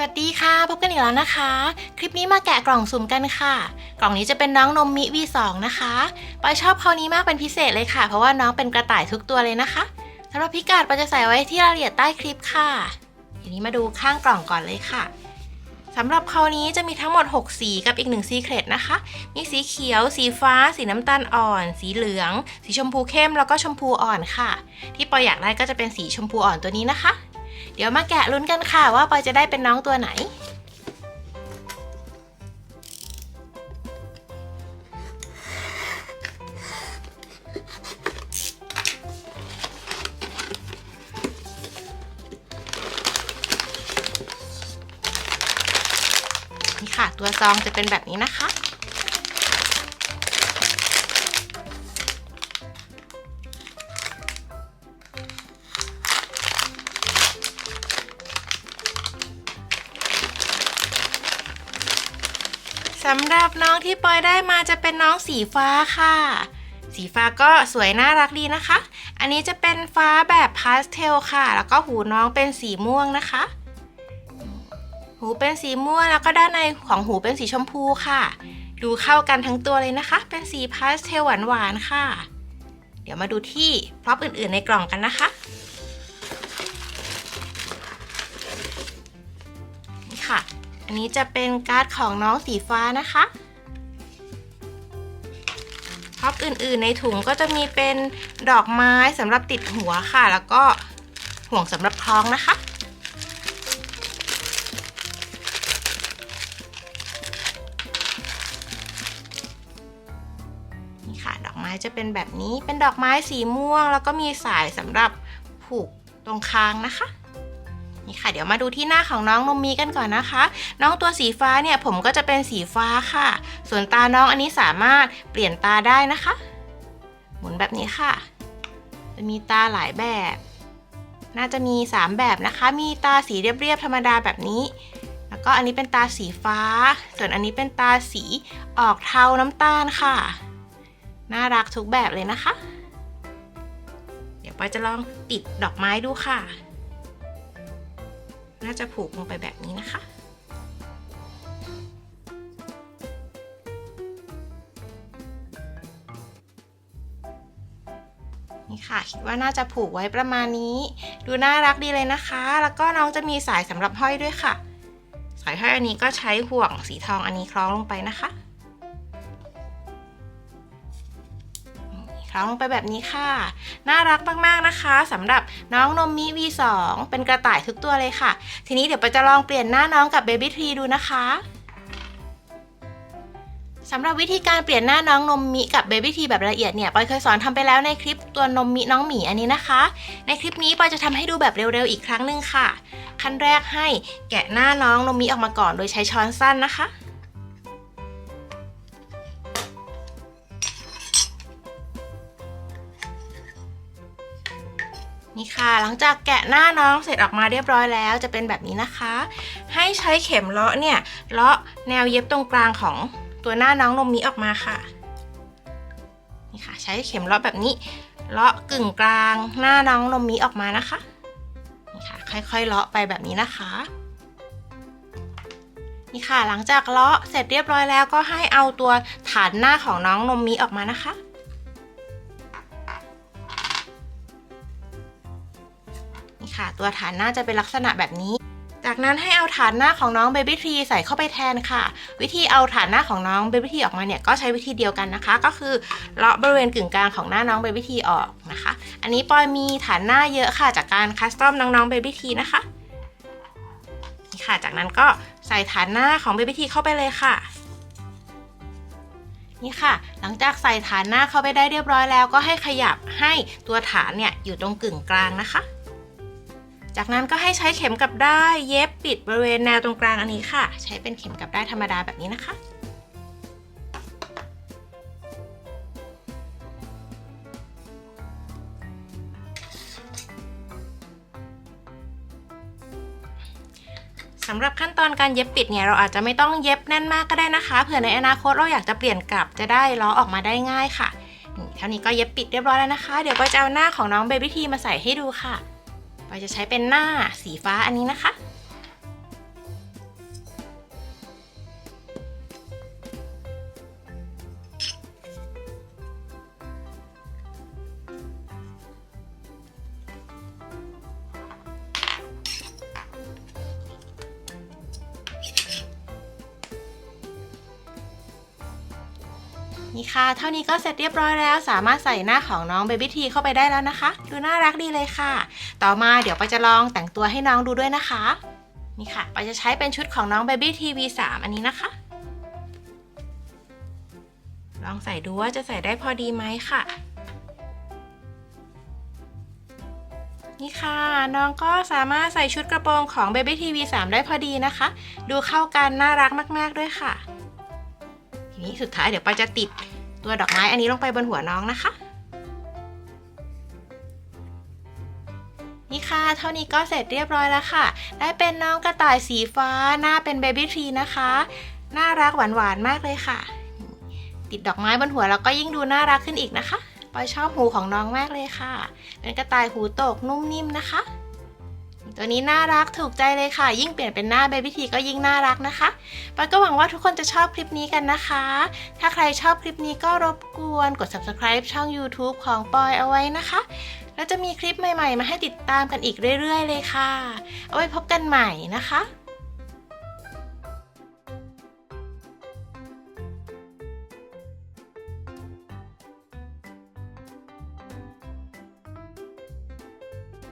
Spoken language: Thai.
สวัสดีค่ะ พบกันอีกแล้วนะคะ คลิปนี้มาแกะกล่องสุ่มกันค่ะ กล่องนี้จะเป็นน้องนมมิ V2 นะคะปอยชอบเขานี้มากเป็นพิเศษเลยค่ะ เพราะว่าน้องเป็นกระต่ายทุกตัวเลยนะคะสำหรับพิกัดปอยจะใส่ไว้ที่รายละเอียดใต้คลิปค่ะทีนี้มาดูข้างกล่องก่อนเลยค่ะสำหรับเขานี้จะมีทั้งหมด 6 สีกับอีก1ซีเครตนะคะ มีสีเขียว สีฟ้า สีน้ำตาลอ่อน สีเหลือง สีชมพูเข้มแล้วก็ชมพูอ่อนค่ะ ที่ปอยอยากได้ก็จะเป็นสีชมพูอ่อนตัวนี้นะคะ เดี๋ยวมาแกะลุ้นกันค่ะว่าปอยจะได้เป็นน้องตัวไหน นี่ค่ะตัวซองจะเป็นแบบนี้นะคะ สำหรับน้องที่ปอยได้มาจะเป็นน้องสีฟ้าค่ะ สีฟ้าก็สวยน่ารักดีนะคะ อันนี้จะเป็นฟ้าแบบพาสเทลค่ะ แล้วก็หูน้องเป็นสีม่วงนะคะ หูเป็นสีม่วงแล้วก็ด้านในของหูเป็นสีชมพูค่ะ ดูเข้ากันทั้งตัวเลยนะคะ เป็นสีพาสเทลหวานๆค่ะ เดี๋ยวมาดูที่พร็อพอื่นๆในกล่องกันนะคะ อันนี้จะเป็นการ์ดของน้องสีฟ้านะคะพร็อพอื่นๆในถุงก็จะมีเป็นดอกไม้สำหรับติดหัวค่ะ แล้วก็ห่วงสำหรับคล้องนะคะ นี่ค่ะดอกไม้จะเป็นแบบนี้เป็นดอกไม้สีม่วง แล้วก็มีสายสำหรับผูกตรงคางนะคะ นี่ค่ะ เดี๋ยวมาดูที่หน้าของน้องนมมีกันก่อนนะคะ น้องตัวสีฟ้าเนี่ยผมก็จะเป็นสีฟ้าค่ะ ส่วนตาน้องอันนี้สามารถเปลี่ยนตาได้นะคะ หมุนแบบนี้ค่ะ จะมีตาหลายแบบ น่าจะมี 3 แบบนะคะ มีตาสีเรียบๆธรรมดาแบบนี้ แล้วก็อันนี้เป็นตาสีฟ้า ส่วนอันนี้เป็นตาสีออกเทาน้ำตาลค่ะ น่ารักทุกแบบเลยนะคะ เดี๋ยวปอยจะลองติดดอกไม้ดูค่ะ น่าจะผูกลงไปแบบนี้นะคะ นี่ค่ะ คิดว่าน่าจะผูกไว้ประมาณนี้ ดูน่ารักดีเลยนะคะ แล้วก็น้องจะมีสายสำหรับห้อยด้วยค่ะ สายห้อยอันนี้ก็ใช้ห่วงสีทองอันนี้คล้องลงไปนะคะ คล้องลงไปแบบนี้ค่ะ น่ารักมากๆนะคะสำหรับน้องนมมิ V2 เป็นกระต่ายทุกตัวเลยค่ะ ทีนี้เดี๋ยวไปจะลองเปลี่ยนหน้าน้องกับ Baby Tree ดูนะคะสำหรับวิธีการเปลี่ยนหน้าน้องนมมิกับ Baby Tree แบบละเอียดเนี่ยปอยเคยสอนทำไปแล้วในคลิปตัวนมมิน้องหมีอันนี้นะคะ ในคลิปนี้ปอยจะทำให้ดูแบบเร็วๆอีกครั้งหนึ่งค่ะ ขั้นแรกให้แกะหน้าน้องนมมิออกมาก่อนโดยใช้ช้อนสั้นนะคะ นี่ค่ะ หลังจากแกะหน้าน้องเสร็จออกมาเรียบร้อยแล้ว จะเป็นแบบนี้นะคะ ให้ใช้เข็มเลาะเนี่ยเลาะแนวเย็บตรงกลางของตัวหน้าน้องนมมิออกมาค่ะนี่ค่ะ ใช้เข็มเลาะแบบนี้ เลาะกึ่งกลางหน้าน้องนมมิออกมานะคะนี่ค่ะ ค่อยๆเลาะไปแบบนี้นะคะนี่ค่ะ หลังจากเลาะเสร็จเรียบร้อยแล้วก็ให้เอาตัวฐานหน้าของน้องนมมิออกมานะคะ ค่ะ ตัวฐานหน้าจะเป็นลักษณะแบบนี้ จากนั้นให้เอาฐานหน้าของน้อง Baby t r e e ใส่เข้าไปแทนค่ะ วิธีเอาฐานหน้าของน้อง Baby t r e e ออกมาเนี่ยก็ใช้วิธีเดียวกันนะคะ ก็คือเลาะบริเวณกึ่งกลางของหน้าน้อง Baby t r e e ออกนะคะ อันนี้ปอยมีฐานหน้าเยอะค่ะ จากการคัสตอมน้องๆ Baby t r e e นะคะนี่ค่ะ จากนั้นก็ใส่ฐานหน้าของ Baby t r e e เข้าไปเลยค่ะนี่ค่ะ หลังจากใส่ฐานหน้าเข้าไปได้เรียบร้อยแล้ว ก็ให้ขยับให้ตัวฐานเนี่ยอยู่ตรงกึ่งกลางนะคะ จากนั้นก็ให้ใช้เข็มกลับได้เย็บปิดบริเวณแนวตรงกลางอันนี้ค่ะ ใช้เป็นเข็มกลับได้ธรรมดาแบบนี้นะคะสำหรับขั้นตอนการเย็บปิดเนี่ยเราอาจจะไม่ต้องเย็บแน่นมากก็ได้นะคะเผื่อในอนาคตเราอยากจะเปลี่ยนกลับจะได้ล้อออกมาได้ง่ายค่ะนี่เท่านี้ก็เย็บปิดเรียบร้อยแล้วนะคะ เดี๋ยวก็จะเอาหน้าของน้องเบบี้ทีมาใส่ให้ดูค่ะ เราจะใช้เป็นหน้าสีฟ้าอันนี้นะคะ นี่ค่ะ เท่านี้ก็เสร็จเรียบร้อยแล้ว สามารถใส่หน้าของน้องเบบี้ทีเข้าไปได้แล้วนะคะ ดูน่ารักดีเลยค่ะ ต่อมาเดี๋ยวปาจะลองแต่งตัวให้น้องดูด้วยนะคะ นี่ค่ะปาจะใช้เป็นชุดของน้อง Baby TV 3อันนี้นะคะ ลองใส่ดูว่าจะใส่ได้พอดีไหมค่ะนี่ค่ะ น้องก็สามารถใส่ชุดกระโปรงของ Baby TV 3 ได้พอดีนะคะ ดูเข้ากันน่ารักมาก ๆ ด้วยค่ะ นี้สุดท้ายเดี๋ยวปาจะติดตัวดอกไม้อันนี้ลงไปบนหัวน้องนะคะ นี่ค่ะ เท่านี้ก็เสร็จเรียบร้อยแล้วค่ะ ได้เป็นน้องกระต่ายสีฟ้า หน้าเป็นเบบี้ทรีนะคะ น่ารักหวานๆมากเลยค่ะ ติดดอกไม้บนหัวแล้วก็ยิ่งดูน่ารักขึ้นอีกนะคะปอยชอบหูของน้องมากเลยค่ะ เป็นกระต่ายหูตกนุ่มนิ่มนะคะ ตัวนี้น่ารักถูกใจเลยค่ะ ยิ่งเปลี่ยนเป็นหน้าเบบี้ทีก็ยิ่งน่ารักนะคะปอยก็หวังว่าทุกคนจะชอบคลิปนี้กันนะคะ ถ้าใครชอบคลิปนี้ก็รบกวนกด subscribe ช่อง YouTube ของปอยเอาไว้นะคะ แล้วจะมีคลิปใหม่ ๆ มาให้ติดตามกันอีกเรื่อย ๆ เลยค่ะ เอาไว้พบกันใหม่นะคะ